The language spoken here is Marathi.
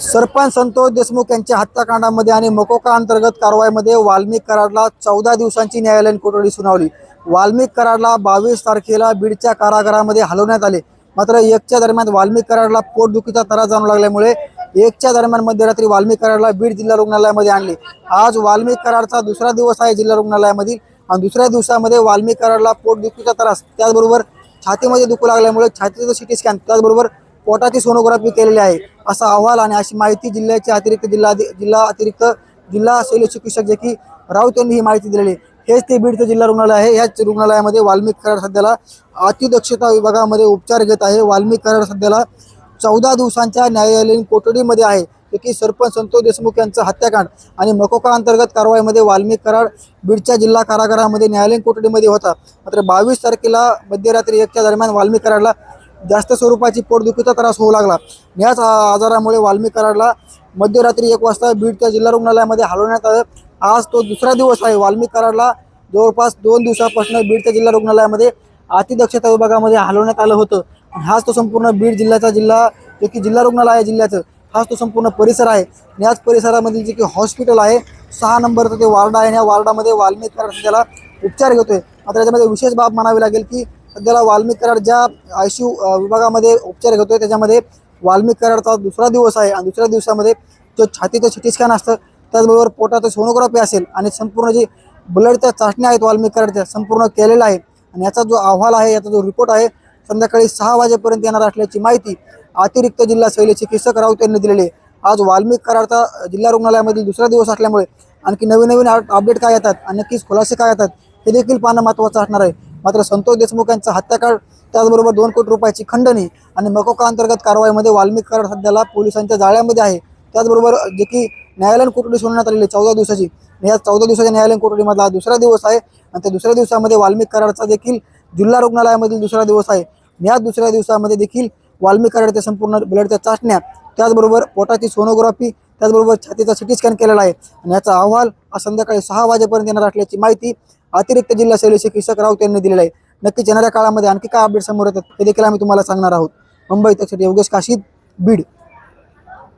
सरपंच संतोष देशमुख यांच्या हत्याकांडामध्ये आणि मकोका अंतर्गत कारवाईमध्ये वाल्मिक कराडला चौदा दिवसांची न्यायालयीन कोठडी सुनावली. वाल्मिक कराडला बावीस तारखेला बीडच्या कारागृहामध्ये हलवण्यात आले. मात्र एकच्या दरम्यान वाल्मिक कराडला पोटदुखीचा त्रास जाणू लागल्यामुळे एकच्या दरम्यान मध्यरात्री वाल्मिक कराडला बीड जिल्हा रुग्णालयामध्ये आणले. आज वाल्मिक कराडचा दुसरा दिवस आहे जिल्हा रुग्णालयामधील आणि दुसऱ्या दिवसामध्ये वाल्मिक कराडला पोटदुखीचा त्रास त्याचबरोबर छातीमध्ये दुखू लागल्यामुळे छातीचं सिटी स्कॅन. त्याचबरोबर पोटाची सोनोग्राफी केलेली आहे. असा अहवाल आणि अशी माहिती जिल्ह्याचे अतिरिक्त जिल्हा जिल्हा अतिरिक्त जिल्हा शैल्य चिकित्सक जे की राऊत यांनी ही माहिती दिलेली हेच ते बीडचं जिल्हा रुग्णालय आहे. याच रुग्णालयामध्ये वाल्मिक कराड सध्याला अतिदक्षता विभागामध्ये उपचार घेत आहे. वाल्मिक कराड सध्याला चौदा दिवसांच्या न्यायालयीन कोठडीमध्ये आहे. जे की सरपंच संतोष देशमुख यांचं हत्याकांड आणि मकोका अंतर्गत कारवाईमध्ये वाल्मिक कराड बीडच्या जिल्हा कारागृहामध्ये न्यायालयीन कोठडीमध्ये होता. मात्र बावीस तारखेला मध्यरात्री एकच्या दरम्यान वाल्मिक कराडला जास्त स्वरूपाची पोटदुखीचा त्रास होऊ लागला. याच आजारामुळे वाल्मिक कराडला मध्यरात्री एक वाजता बीडच्या जिल्हा रुग्णालयामध्ये हलवण्यात आलं. आज तो दुसरा दिवस आहे. वाल्मिक कराडला जवळपास दोन दिवसापासून बीडच्या जिल्हा रुग्णालयामध्ये अतिदक्षता विभागामध्ये हलवण्यात आलं होतं. हाच तो संपूर्ण बीड जिल्ह्याचा जिल्हा जो की जिल्हा रुग्णालय आहे जिल्ह्याचं हाच तो संपूर्ण परिसर आहे. याच परिसरामधील जे की हॉस्पिटल आहे सहा नंबरचं ते वार्ड आहे. या वार्डामध्ये वाल्मिक कराड सध्याला उपचार घेतोय. मात्र याच्यामध्ये विशेष बाब म्हणावी लागेल की सध्याला वाल्मिक कराड ज्या आय सी विभागामध्ये उपचार घेतोय त्याच्यामध्ये वाल्मिक कराडचा दुसरा दिवस आहे आणि दुसऱ्या दिवसामध्ये जो छातीचं सिटी स्कॅन असतं त्याचबरोबर पोटाचं सोनोग्राफी असेल आणि संपूर्ण जी ब्लडच्या चाचण्या आहेत वाल्मिक कराडच्या संपूर्ण केलेला आहे. आणि याचा जो अहवाल आहे याचा जो रिपोर्ट आहे संध्याकाळी सहा वाजेपर्यंत येणार असल्याची माहिती अतिरिक्त जिल्हा शैल्य चिकित्सक राऊत यांनी दिलेली आहे. आज वाल्मिक कराडचा जिल्हा रुग्णालयामधील दुसरा दिवस असल्यामुळे आणखी नवीन नवीन अपडेट काय येतात आणि नक्कीच खुलासे काय येतात हे देखील पाहणं महत्त्वाचं असणार आहे. मात्र संतोष देशमुख यांचा हत्याकांड त्याचबरोबर दोन कोटी रुपयाची खंडणी आणि मकोका अंतर्गत कारवाईमध्ये वाल्मिक कराड सध्याला पोलिसांच्या जाळ्यामध्ये आहे. त्याचबरोबर जे की न्यायालयीन कोठडी सोडण्यात आलेली चौदा दिवसाची. आणि या चौदा दिवसाच्या न्यायालयीन कोठडीमधला दुसरा दिवस आहे आणि त्या दुसऱ्या दिवसामध्ये वाल्मिक कराडचा देखील जिल्हा रुग्णालयामधील दुसरा दिवस आहे. या दुसऱ्या दिवसामध्ये देखील वाल्मिक कराडच्या संपूर्ण ब्लडच्या चाचण्या त्याचबरोबर पोटाची सोनोग्राफी त्याचबरोबर छातीचा सिटी स्कॅन केलेला आहे. आणि याचा अहवाल आज संध्याकाळी सहा वाजेपर्यंत येणार असल्याची माहिती अतिरिक्त जिल्हा शैल्य चिकित्सक राऊत यांनी दिलेला आहे. नक्कीच येणाऱ्या काळामध्ये आणखी काय अपडेट समोर येतात हे देखील आम्ही तुम्हाला सांगणार आहोत. मुंबई तक्षक योगेश काशीद बीड.